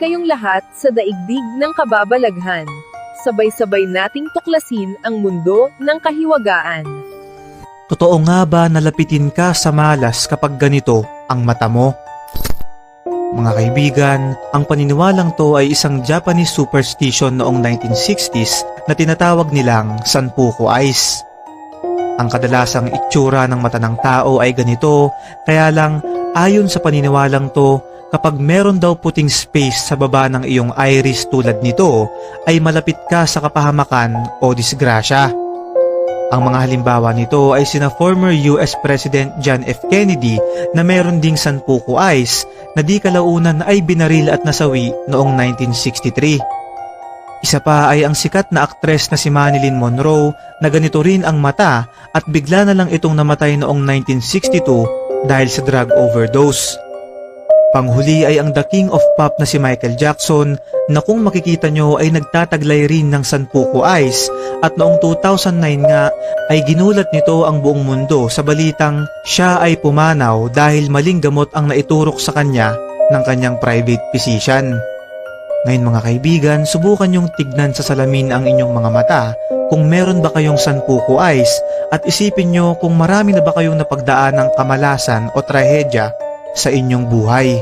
kayong lahat sa daigdig ng kababalaghan. Sabay-sabay nating tuklasin ang mundo ng kahiwagaan. Totoo nga ba nalapitin ka sa malas kapag ganito ang mata mo? Mga kaibigan, ang paniniwalang to ay isang Japanese superstition noong 1960s na tinatawag nilang Sanpuku Eyes. Ang kadalasang itsura ng mata ng tao ay ganito, kaya lang ayon sa paniniwalang to, kapag meron daw puting space sa baba ng iyong iris tulad nito, ay malapit ka sa kapahamakan o disgrasya. Ang mga halimbawa nito ay sina former US President John F. Kennedy na meron ding sanpuku eyes na di kalaunan ay binaril at nasawi noong 1963. Isa pa ay ang sikat na aktres na si Marilyn Monroe na ganito rin ang mata at bigla na lang itong namatay noong 1962 dahil sa drug overdose. Panghuli ay ang The King of Pop na si Michael Jackson na kung makikita nyo ay nagtataglay rin ng Sanpuku Eyes at noong 2009 nga ay ginulat nito ang buong mundo sa balitang siya ay pumanaw dahil maling gamot ang naiturok sa kanya ng kanyang private physician. Ngayon mga kaibigan, subukan yung tignan sa salamin ang inyong mga mata kung meron ba kayong Sanpuku Eyes at isipin nyo kung marami na ba kayong napagdaan ng kamalasan o trahedya sa inyong buhay.